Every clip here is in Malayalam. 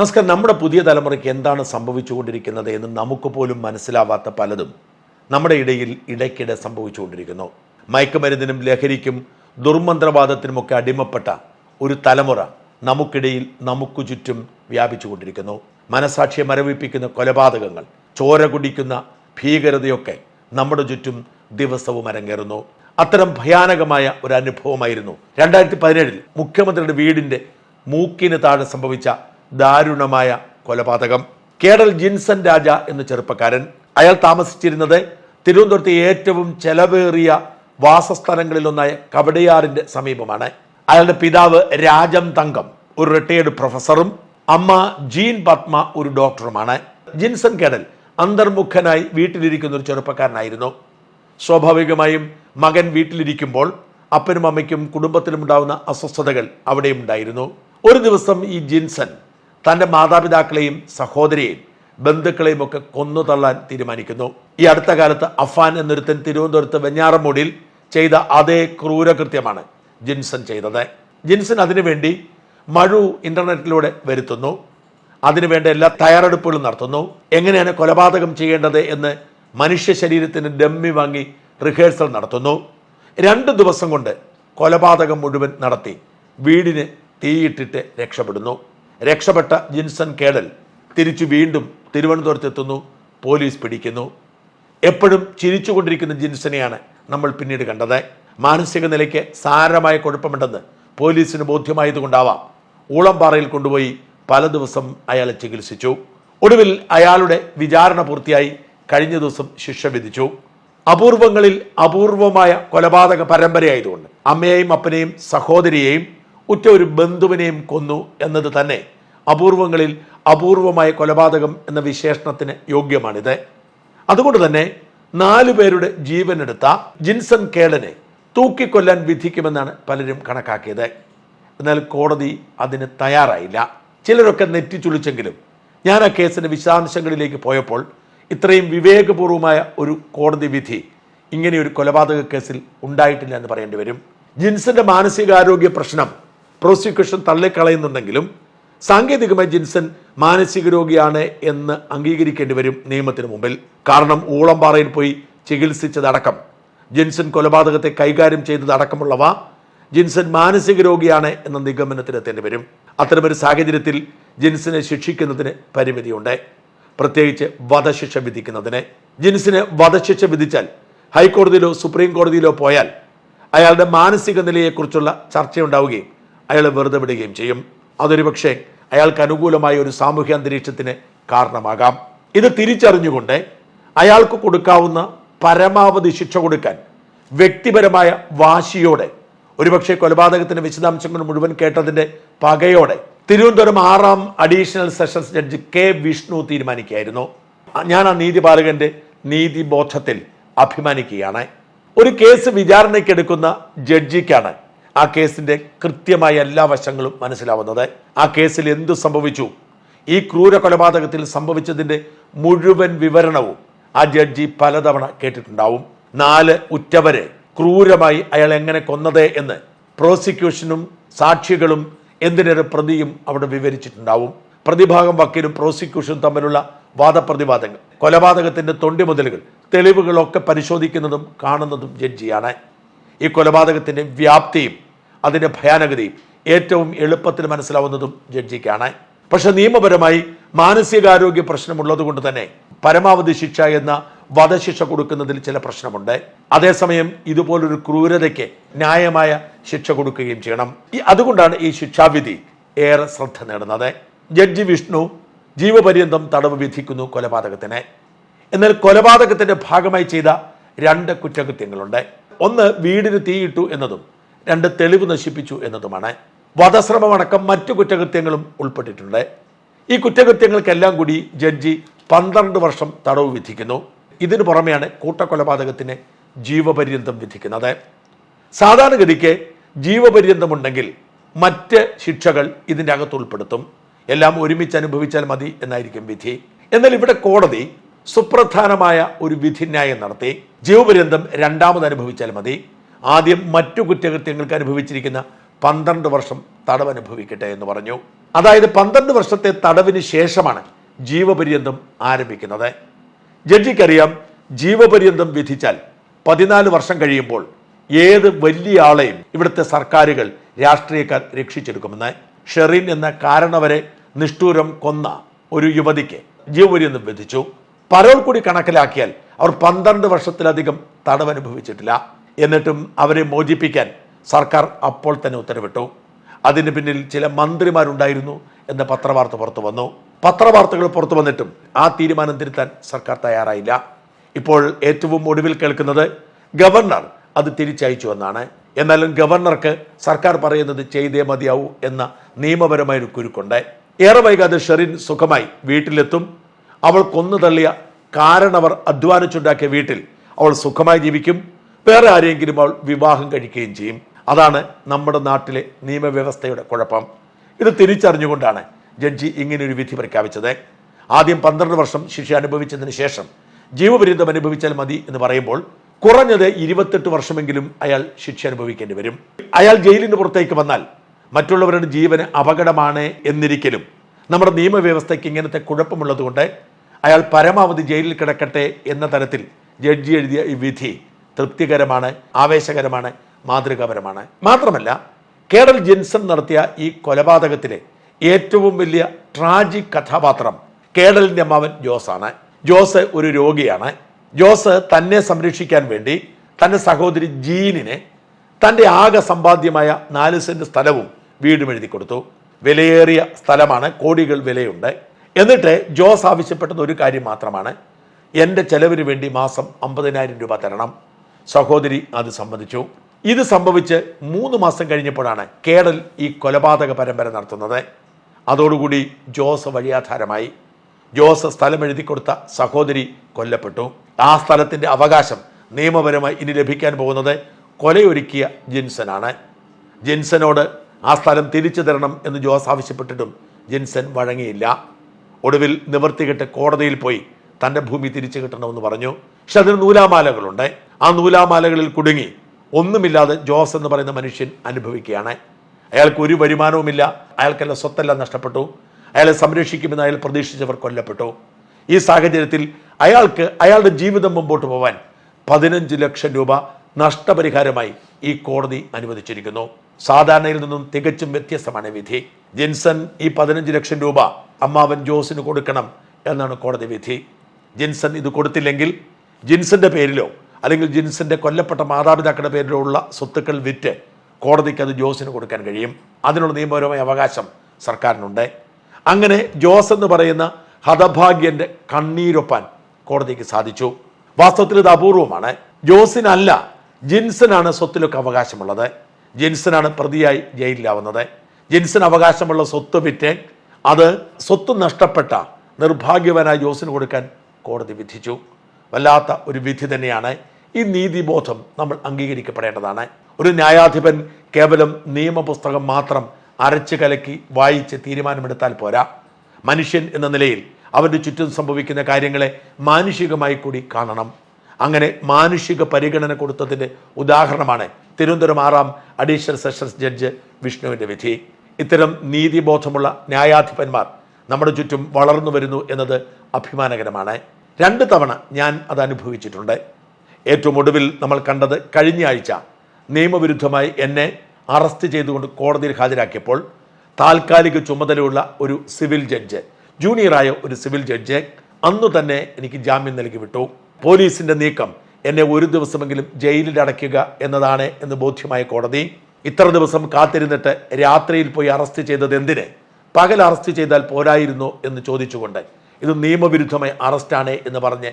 നമസ്കാരം. നമ്മുടെ പുതിയ തലമുറയ്ക്ക് എന്താണ് സംഭവിച്ചുകൊണ്ടിരിക്കുന്നത് എന്ന് നമുക്ക് പോലും മനസ്സിലാവാത്ത പലതും നമ്മുടെ ഇടയിൽ ഇടയ്ക്കിടെ സംഭവിച്ചുകൊണ്ടിരിക്കുന്നു. മയക്കുമരുന്നിനും ലഹരിക്കും ദുർമന്ത്രവാദത്തിനുമൊക്കെ അടിമപ്പെട്ട ഒരു തലമുറ നമുക്കിടയിൽ നമുക്ക് ചുറ്റും വ്യാപിച്ചുകൊണ്ടിരിക്കുന്നു. മനസാക്ഷിയെ മരവിപ്പിക്കുന്ന കൊലപാതകങ്ങൾ ചോര കുടിക്കുന്ന ഭീകരതയൊക്കെ നമ്മുടെ ചുറ്റും ദിവസവും അരങ്ങേറുന്നു. അത്തരം ഭയാനകമായ ഒരു അനുഭവമായിരുന്നു രണ്ടായിരത്തി പതിനേഴിൽ മുഖ്യമന്ത്രിയുടെ വീടിന്റെ മൂക്കിന് താഴെ സംഭവിച്ച ദാരുണമായ കൊലപാതകം. കേരൾ ജിൻസൺ രാജ എന്ന ചെറുപ്പക്കാരൻ. അയാൾ താമസിച്ചിരുന്നത് തിരുവനന്തപുരത്തെ ഏറ്റവും ചെലവേറിയ വാസസ്ഥലങ്ങളിലൊന്നായ കവടയാറിന്റെ സമീപമാണ്. അയാളുടെ പിതാവ് രാജം തങ്കം ഒരു റിട്ടയേർഡ് പ്രൊഫസറും അമ്മ ജീൻ പത്മ ഒരു ഡോക്ടറുമാണ് ജിൻസൺ കേടൽ അന്തർമുഖനായി വീട്ടിലിരിക്കുന്ന ഒരു ചെറുപ്പക്കാരനായിരുന്നു. സ്വാഭാവികമായും മകൻ വീട്ടിലിരിക്കുമ്പോൾ അപ്പനും അമ്മയ്ക്കും കുടുംബത്തിലും ഉണ്ടാകുന്ന അസ്വസ്ഥതകൾ അവിടെയും ഉണ്ടായിരുന്നു ഒരു ദിവസം ഈ ജിൻസൺ തന്റെ മാതാപിതാക്കളെയും സഹോദരിയെയും ബന്ധുക്കളെയും ഒക്കെ കൊന്നു തള്ളാൻ തീരുമാനിക്കുന്നു. ഈ അടുത്ത കാലത്ത് അഫാൻ എന്നൊരുത്തൻ തിരുവനന്തപുരത്ത് വെഞ്ഞാറമൂടിൽ ചെയ്ത അതേ ക്രൂരകൃത്യമാണ് ജിൻസൺ ചെയ്തത്. ജിൻസൺ അതിനുവേണ്ടി മഴു ഇന്റർനെറ്റിലൂടെ വരുത്തുന്നു. അതിനുവേണ്ട എല്ലാ തയ്യാറെടുപ്പുകളും നടത്തുന്നു. എങ്ങനെയാണ് കൊലപാതകം ചെയ്യേണ്ടത് എന്ന് മനുഷ്യ ശരീരത്തിന് ഡമ്മി വാങ്ങി റിഹേഴ്സൽ നടത്തുന്നു. രണ്ട് ദിവസം കൊണ്ട് കൊലപാതകം മുഴുവൻ നടത്തി. വീടിന് തീയിട്ടിട്ട് രക്ഷപ്പെടുന്നു. രക്ഷപ്പെട്ട ജിൻസൺ കേടൽ തിരിച്ചു വീണ്ടും തിരുവനന്തപുരത്തെത്തുന്നു. പോലീസ് പിടിക്കുന്നു. എപ്പോഴും ചിരിച്ചുകൊണ്ടിരിക്കുന്ന ജിൻസനെയാണ് നമ്മൾ പിന്നീട് കണ്ടത്. മാനസിക നിലയ്ക്ക് സാരമായ കുഴപ്പമുണ്ടെന്ന് പോലീസിന് ബോധ്യമായതുകൊണ്ടാവാം ഊളംപാറയിൽ കൊണ്ടുപോയി പല ദിവസം അയാളെ ചികിത്സിച്ചു. ഒടുവിൽ അയാളുടെ വിചാരണ പൂർത്തിയായി കഴിഞ്ഞ ദിവസം ശിക്ഷ വിധിച്ചു. അപൂർവങ്ങളിൽ അപൂർവമായ കൊലപാതക പരമ്പരയായതുകൊണ്ട് അമ്മയെയും അപ്പനെയും സഹോദരിയെയും ഉറ്റ ഒരു ബന്ധുവിനെയും കൊന്നു എന്നത് തന്നെ അപൂർവങ്ങളിൽ അപൂർവമായ കൊലപാതകം എന്ന വിശേഷണത്തിന് യോഗ്യമാണിത്. അതുകൊണ്ട് തന്നെ നാലു പേരുടെ ജീവനെടുത്ത ജിൻസൺ കേളനെ തൂക്കിക്കൊല്ലാൻ വിധിക്കുമെന്നാണ് പലരും കണക്കാക്കിയത്. എന്നാൽ കോടതി അതിന് തയ്യാറായില്ല. ചിലരൊക്കെ നെറ്റിച്ചുളിച്ചെങ്കിലും ഞാൻ ആ കേസിന്റെ വിശദാംശങ്ങളിലേക്ക് പോയപ്പോൾ ഇത്രയും വിവേകപൂർവമായ ഒരു കോടതി വിധി ഇങ്ങനെയൊരു കൊലപാതക കേസിൽ ഉണ്ടായിട്ടില്ല എന്ന് പറയേണ്ടി വരും. ജിൻസന്റെ മാനസികാരോഗ്യ പ്രശ്നം പ്രോസിക്യൂഷൻ തള്ളിക്കളയുന്നുണ്ടെങ്കിലും സാങ്കേതികമായി ജിൻസൺ മാനസിക രോഗിയാണ് എന്ന് അംഗീകരിക്കേണ്ടി വരും നിയമത്തിന് മുമ്പിൽ. കാരണം ഊളംപാറയിൽ പോയി ചികിത്സിച്ചതടക്കം. ജിൻസൺ കൊലപാതകത്തെ കൈകാര്യം ചെയ്തതടക്കമുള്ളവ ജിൻസൺ മാനസിക രോഗിയാണ് എന്ന നിഗമനത്തിലെത്തേണ്ടി വരും. അത്തരമൊരു സാഹചര്യത്തിൽ ജിൻസിനെ ശിക്ഷിക്കുന്നതിന് പരിമിതിയുണ്ട്. പ്രത്യേകിച്ച് വധശിക്ഷ വിധിക്കുന്നതിന്. ജിൻസിന് വധശിക്ഷ വിധിച്ചാൽ ഹൈക്കോടതിയിലോ സുപ്രീം കോടതിയിലോ പോയാൽ അയാളുടെ മാനസിക നിലയെക്കുറിച്ചുള്ള ചർച്ചയുണ്ടാവുകയും അയാളെ വെറുതെ വിടുകയും ചെയ്യും. അതൊരു പക്ഷേ അയാൾക്ക് അനുകൂലമായ ഒരു സാമൂഹ്യ അന്തരീക്ഷത്തിന് കാരണമാകാം. ഇത് തിരിച്ചറിഞ്ഞുകൊണ്ട് അയാൾക്ക് കൊടുക്കാവുന്ന പരമാവധി ശിക്ഷ കൊടുക്കാൻ വ്യക്തിപരമായ വാശിയോടെ ഒരുപക്ഷെ കൊലപാതകത്തിന്റെ വിശദാംശങ്ങൾ മുഴുവൻ കേട്ടതിന്റെ പകയോടെ തിരുവനന്തപുരം ആറാം additional sessions judge K Vishnu തീരുമാനിക്കുകയായിരുന്നു. ഞാൻ ആ നീതിപാലകന്റെ നീതിബോധത്തിൽ അഭിമാനിക്കുകയാണ്. ഒരു കേസ് വിചാരണയ്ക്കെടുക്കുന്ന ജഡ്ജിക്കാണ് ആ കേസിന്റെ കൃത്യമായ എല്ലാ വശങ്ങളും മനസ്സിലാവുന്നത്. ആ കേസിൽ എന്തു സംഭവിച്ചു? ഈ ക്രൂര കൊലപാതകത്തിൽ സംഭവിച്ചതിന്റെ മുഴുവൻ വിവരണവും ആ ജഡ്ജി പലതവണ കേട്ടിട്ടുണ്ടാവും. നാല് ഉറ്റവരെ ക്രൂരമായി അയാൾ എങ്ങനെ കൊന്നത് എന്ന് പ്രോസിക്യൂഷനും സാക്ഷികളും എന്തിനൊരു പ്രതിയും അവിടെ വിവരിച്ചിട്ടുണ്ടാവും. പ്രതിഭാഗം വക്കീലും പ്രോസിക്യൂഷനും തമ്മിലുള്ള വാദപ്രതിവാദങ്ങൾ കൊലപാതകത്തിന്റെ തൊണ്ടി മുതലുകൾ തെളിവുകളൊക്കെ പരിശോധിക്കുന്നതും കാണുന്നതും ജഡ്ജിയാണ്. ഈ കൊലപാതകത്തിന്റെ വ്യാപ്തിയും അതിന്റെ ഭയാനകതയും ഏറ്റവും എളുപ്പത്തിൽ മനസ്സിലാവുന്നതും ജഡ്ജിക്കാണ്. പക്ഷെ നിയമപരമായി മാനസികാരോഗ്യ പ്രശ്നമുള്ളത് കൊണ്ട് തന്നെ പരമാവധി ശിക്ഷ എന്ന വധശിക്ഷ കൊടുക്കുന്നതിൽ ചില പ്രശ്നമുണ്ട്. അതേസമയം ഇതുപോലൊരു ക്രൂരതയ്ക്ക് ന്യായമായ ശിക്ഷ കൊടുക്കുകയും ചെയ്യണം. അതുകൊണ്ടാണ് ഈ ശിക്ഷാവിധി ഏറെ ശ്രദ്ധ നേടുന്നത്. ജഡ്ജി വിഷ്ണു ജീവപര്യന്തം തടവ് വിധിക്കുന്നു കൊലപാതകത്തിന്. എന്നാൽ കൊലപാതകത്തിന്റെ ഭാഗമായി ചെയ്ത രണ്ട് കുറ്റകൃത്യങ്ങളുണ്ട്. ഒന്ന് വീടിന് തീയിട്ടു എന്നതും രണ്ട് തെളിവ് നശിപ്പിച്ചു എന്നതുമാണ്. വധശ്രമമടക്കം മറ്റു കുറ്റകൃത്യങ്ങളും ഉൾപ്പെട്ടിട്ടുണ്ട്. ഈ കുറ്റകൃത്യങ്ങൾക്കെല്ലാം കൂടി ജഡ്ജി പന്ത്രണ്ട് വർഷം തടവ് വിധിക്കുന്നു. ഇതിനു പുറമെയാണ് കൂട്ടക്കൊലപാതകത്തിന് ജീവപര്യന്തം വിധിക്കുന്നത്. സാധാരണഗതിക്ക് ജീവപര്യന്തമുണ്ടെങ്കിൽ മറ്റ് ശിക്ഷകൾ ഇതിന്റെ അകത്ത് ഉൾപ്പെടുത്തും. എല്ലാം ഒരുമിച്ച് അനുഭവിച്ചാൽ മതി എന്നായിരിക്കും വിധി. എന്നാൽ ഇവിടെ കോടതി സുപ്രധാനമായ ഒരു വിധിന്യായം നടത്തി. ജീവപര്യന്തം രണ്ടാമത് അനുഭവിച്ചാൽ മതി. ആദ്യം മറ്റു കുറ്റകൃത്യങ്ങൾക്ക് അനുഭവിച്ചിരിക്കുന്ന പന്ത്രണ്ട് വർഷം തടവ് അനുഭവിക്കട്ടെ എന്ന് പറഞ്ഞു. അതായത് പന്ത്രണ്ട് വർഷത്തെ തടവിന് ശേഷമാണ് ജീവപര്യന്തം ആരംഭിക്കുന്നത്. ജഡ്ജിക്കറിയാം ജീവപര്യന്തം വിധിച്ചാൽ പതിനാല് വർഷം കഴിയുമ്പോൾ ഏത് വലിയ ആളെയും ഇവിടുത്തെ സർക്കാരുകൾ രാഷ്ട്രീയക്കാർ രക്ഷിച്ചെടുക്കുമെന്ന് ഷെറിൻ എന്ന കാരണവരെ നിഷ്ഠൂരം കൊന്ന ഒരു യുവതിക്ക് ജീവപര്യന്തം വിധിച്ചു. പരോൾ കൂടി കണക്കിലാക്കിയാൽ അവർ പന്ത്രണ്ട് വർഷത്തിലധികം തടവനുഭവിച്ചിട്ടില്ല. എന്നിട്ടും അവരെ മോചിപ്പിക്കാൻ സർക്കാർ അപ്പോൾ തന്നെ ഉത്തരവിട്ടു. അതിന് പിന്നിൽ ചില മന്ത്രിമാരുണ്ടായിരുന്നു എന്ന പത്രവാർത്ത പുറത്തു വന്നു. പത്രവാർത്തകൾ പുറത്തു വന്നിട്ടും ആ തീരുമാനം തിരുത്താൻ സർക്കാർ തയ്യാറായില്ല. ഇപ്പോൾ ഏറ്റവും ഒടുവിൽ കേൾക്കുന്നത് ഗവർണർ അത് തിരിച്ചയച്ചു എന്നാണ്. എന്നാലും ഗവർണർക്ക് സർക്കാർ പറയുന്നത് ചെയ്തേ മതിയാവൂ എന്ന നിയമപരമായ ഒരു കുരുക്കുണ്ട്. ഏറെ വൈകാതെ ഷെറിൻ സുഖമായി വീട്ടിലെത്തും. അവൾ കൊന്നു തള്ളിയ കാരണവർ അധ്വാനിച്ചുണ്ടാക്കിയ വീട്ടിൽ അവൾ സുഖമായി ജീവിക്കും. വേറെ ആരെങ്കിലും അവൾ വിവാഹം കഴിക്കുകയും ചെയ്യും. അതാണ് നമ്മുടെ നാട്ടിലെ നിയമവ്യവസ്ഥയുടെ കുഴപ്പം. ഇത് തിരിച്ചറിഞ്ഞുകൊണ്ടാണ് ജഡ്ജി ഇങ്ങനെയൊരു വിധി പ്രഖ്യാപിച്ചത്. ആദ്യം പന്ത്രണ്ട് വർഷം ശിക്ഷ അനുഭവിച്ചതിന് ശേഷം ജീവപര്യന്തം അനുഭവിച്ചാൽ മതി എന്ന് പറയുമ്പോൾ കുറഞ്ഞത് ഇരുപത്തെട്ട് വർഷമെങ്കിലും അയാൾ ശിക്ഷ അനുഭവിക്കേണ്ടി വരും. അയാൾ ജയിലിന് പുറത്തേക്ക് വന്നാൽ മറ്റുള്ളവരുടെ ജീവന് അപകടമാണ് എന്നിരിക്കലും. നമ്മുടെ നിയമവ്യവസ്ഥയ്ക്ക് ഇങ്ങനത്തെ കുഴപ്പമുള്ളതുകൊണ്ട് അയാൾ പരമാവധി ജയിലിൽ കിടക്കട്ടെ എന്ന തരത്തിൽ ജഡ്ജി എഴുതിയ ഈ വിധി തൃപ്തികരമാണ് ആവേശകരമാണ് മാതൃകാപരമാണ്. മാത്രമല്ല കേരൾ ജെൻസൺ നടത്തിയ ഈ കൊലപാതകത്തിലെ ഏറ്റവും വലിയ ട്രാജിക് കഥാപാത്രം കേരളിന്റെ അമ്മാവൻ ആണ് ജോസ് ഒരു രോഗിയാണ്. ജോസ് തന്നെ സംരക്ഷിക്കാൻ വേണ്ടി തന്റെ സഹോദരി ജീനിനെ തന്റെ ആകെ സമ്പാദ്യമായ നാല് സെന്റ് സ്ഥലവും വീടും എഴുതി കൊടുത്തു വിലയേറിയ സ്ഥലമാണ് കോടികൾ വിലയുണ്ട്. എന്നിട്ട് ജോസ് ആവശ്യപ്പെട്ടത് ഒരു കാര്യം മാത്രമാണ്. എന്റെ ചെലവിന് വേണ്ടി മാസം അമ്പതിനായിരം രൂപ തരണം. സഹോദരി അത് സമ്മതിച്ചു. ഇത് സംഭവിച്ച് മൂന്ന് മാസം കഴിഞ്ഞപ്പോഴാണ് കേടൽ ഈ കൊലപാതക പരമ്പര നടത്തുന്നത്. അതോടുകൂടി ജോസ് വഴിയാധാരമായി. ജോസ് സ്ഥലം എഴുതി കൊടുത്ത സഹോദരി കൊല്ലപ്പെട്ടു. ആ സ്ഥലത്തിന്റെ അവകാശം നിയമപരമായി ഇനി ലഭിക്കാൻ പോകുന്നത് കൊലയൊരുക്കിയ ജിൻസനാണ്. ജിൻസനോട് ആ സ്ഥലം തിരിച്ചു തരണം എന്ന് ജോസ് ആവശ്യപ്പെട്ടിട്ടും ജിൻസൻ വഴങ്ങിയില്ല. ഒടുവിൽ നിവർത്തികെട്ട് കോടതിയിൽ പോയി തന്റെ ഭൂമി തിരിച്ചു കിട്ടണമെന്ന് പറഞ്ഞു. പക്ഷെ അതിന് നൂലാമാലകളുണ്ട്. ആ നൂലാമാലകളിൽ കുടുങ്ങി. ഒന്നുമില്ലാതെ ജോസ് എന്ന് പറയുന്ന മനുഷ്യൻ അനുഭവിക്കുകയാണ്. അയാൾക്ക് ഒരു വരുമാനവുമില്ല. അയാൾക്കല്ല സ്വത്തെല്ലാം നഷ്ടപ്പെട്ടു. അയാളെ സംരക്ഷിക്കുമെന്ന് അയാൾ പ്രതീക്ഷിച്ചവർ കൊല്ലപ്പെട്ടു. ഈ സാഹചര്യത്തിൽ അയാൾക്ക് അയാളുടെ ജീവിതം മുമ്പോട്ട് പോവാൻ പതിനഞ്ച് ലക്ഷം രൂപ നഷ്ടപരിഹാരമായി ഈ കോടതി അനുവദിച്ചിരിക്കുന്നു. സാധാരണയിൽ നിന്നും തികച്ചും വ്യത്യസ്തമാണ് വിധി. ജിൻസൺ ഈ പതിനഞ്ച് ലക്ഷം രൂപ അമ്മാവൻ ജോസിന് കൊടുക്കണം എന്നാണ് കോടതി വിധി. ജിൻസൺ ഇത് കൊടുത്തില്ലെങ്കിൽ ജിൻസന്റെ പേരിലോ അല്ലെങ്കിൽ ജിൻസന്റെ കൊല്ലപ്പെട്ട മാതാപിതാക്കളുടെ പേരിലോ ഉള്ള സ്വത്തുക്കൾ വിറ്റ് കോടതിക്ക് അത് ജോസിന് കൊടുക്കാൻ കഴിയും. അതിനുള്ള നിയമപരമായ അവകാശം സർക്കാരിനുണ്ട്. അങ്ങനെ ജോസ് എന്ന് പറയുന്ന ഹതഭാഗ്യന്റെ കണ്ണീരൊപ്പാൻ കോടതിക്ക് സാധിച്ചു. വാസ്തവത്തിൽ ഇത് അപൂർവമാണ്. ജോസിനല്ല ജിൻസനാണ് സ്വത്തിലൊക്കെ അവകാശമുള്ളത്. ജിൻസനാണ് പ്രതിയായി ജയിലിലാവുന്നത്. ജെൻസൻ അവകാശമുള്ള സ്വത്ത് വിറ്റ് അത് സ്വത്ത് നഷ്ടപ്പെട്ട നിർഭാഗ്യവനായ ജോസിന് കൊടുക്കാൻ കോടതി വിധിച്ചു. വല്ലാത്ത ഒരു വിധി തന്നെയാണ് ഈ നീതിബോധം നമ്മൾ അംഗീകരിക്കപ്പെടേണ്ടതാണ്. ഒരു ന്യായാധിപൻ കേവലം നിയമപുസ്തകം മാത്രം അരച്ചു കലക്കി വായിച്ച് തീരുമാനമെടുത്താൽ പോരാ. മനുഷ്യൻ എന്ന നിലയിൽ അവന്റെ ചുറ്റും സംഭവിക്കുന്ന കാര്യങ്ങളെ മാനുഷികമായി കൂടി കാണണം. അങ്ങനെ മാനുഷിക പരിഗണന കൊടുത്തതിന്റെ ഉദാഹരണമാണ് തിരുവനന്തപുരം ആറാം അഡീഷണൽ സെഷൻസ് ജഡ്ജ് വിഷ്ണുവിന്റെ വിധി. ഇത്തരം നീതിബോധമുള്ള ന്യായാധിപന്മാർ നമ്മുടെ ചുറ്റും വളർന്നു വരുന്നു എന്നത് അഭിമാനകരമാണ്. രണ്ട് തവണ ഞാൻ അത് അനുഭവിച്ചിട്ടുണ്ട്. ഏറ്റവും ഒടുവിൽ നമ്മൾ കണ്ടത് കഴിഞ്ഞ ആഴ്ച നിയമവിരുദ്ധമായി എന്നെ അറസ്റ്റ് ചെയ്തുകൊണ്ട് കോടതിയിൽ ഹാജരാക്കിയപ്പോൾ താൽക്കാലിക ചുമതലയുള്ള ഒരു സിവിൽ ജഡ്ജ് ജൂനിയറായ ഒരു സിവിൽ ജഡ്ജ് അന്നു തന്നെ എനിക്ക് ജാമ്യം നൽകി വിട്ടു പോലീസിന്റെ നീക്കം എന്നെ ഒരു ദിവസമെങ്കിലും ജയിലിൽ അടയ്ക്കുക എന്നതാണ് എന്ന് ബോധ്യമായ കോടതി. ഇത്ര ദിവസം കാത്തിരുന്നിട്ട് രാത്രിയിൽ പോയി അറസ്റ്റ് ചെയ്തത് എന്തിന്? പകൽ അറസ്റ്റ് ചെയ്താൽ പോരായിരുന്നോ എന്ന് ചോദിച്ചുകൊണ്ട്. ഇത് നിയമവിരുദ്ധമായ അറസ്റ്റാണ് എന്ന് പറഞ്ഞ്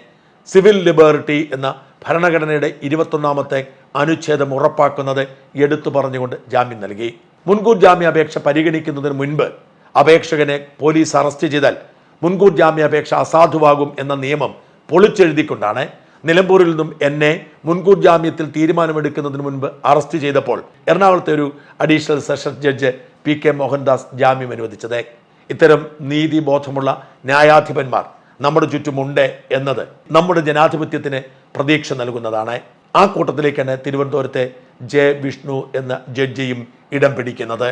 സിവിൽ ലിബേർട്ടി എന്ന ഭരണഘടനയുടെ ഇരുപത്തൊന്നാമത്തെ അനുച്ഛേദം ഉറപ്പാക്കുന്നത് എടുത്തു പറഞ്ഞുകൊണ്ട് ജാമ്യം നൽകി. മുൻകൂർ ജാമ്യാപേക്ഷ പരിഗണിക്കുന്നതിന് മുൻപ് അപേക്ഷകനെ പോലീസ് അറസ്റ്റ് ചെയ്താൽ മുൻകൂർ ജാമ്യാപേക്ഷ അസാധുവാകും എന്ന നിയമം പൊളിച്ചെഴുതിക്കൊണ്ടാണ് നിലമ്പൂരിൽ നിന്നും എന്നെ മുൻകൂർ ജാമ്യത്തിൽ തീരുമാനമെടുക്കുന്നതിന് മുൻപ് അറസ്റ്റ് ചെയ്തപ്പോൾ എറണാകുളത്തെ ഒരു additional sessions judge P K Mohandas ജാമ്യം അനുവദിച്ചത്. ഇത്തരം നീതിബോധമുള്ള ന്യായാധിപന്മാർ നമ്മുടെ ചുറ്റുമുണ്ട് എന്നത് നമ്മുടെ ജനാധിപത്യത്തിന് പ്രതീക്ഷ നൽകുന്നതാണ്. ആ കൂട്ടത്തിലേക്കാണ് തിരുവനന്തപുരത്തെ ജെ വിഷ്ണു എന്ന ജഡ്ജിയും ഇടം പിടിക്കുന്നത്.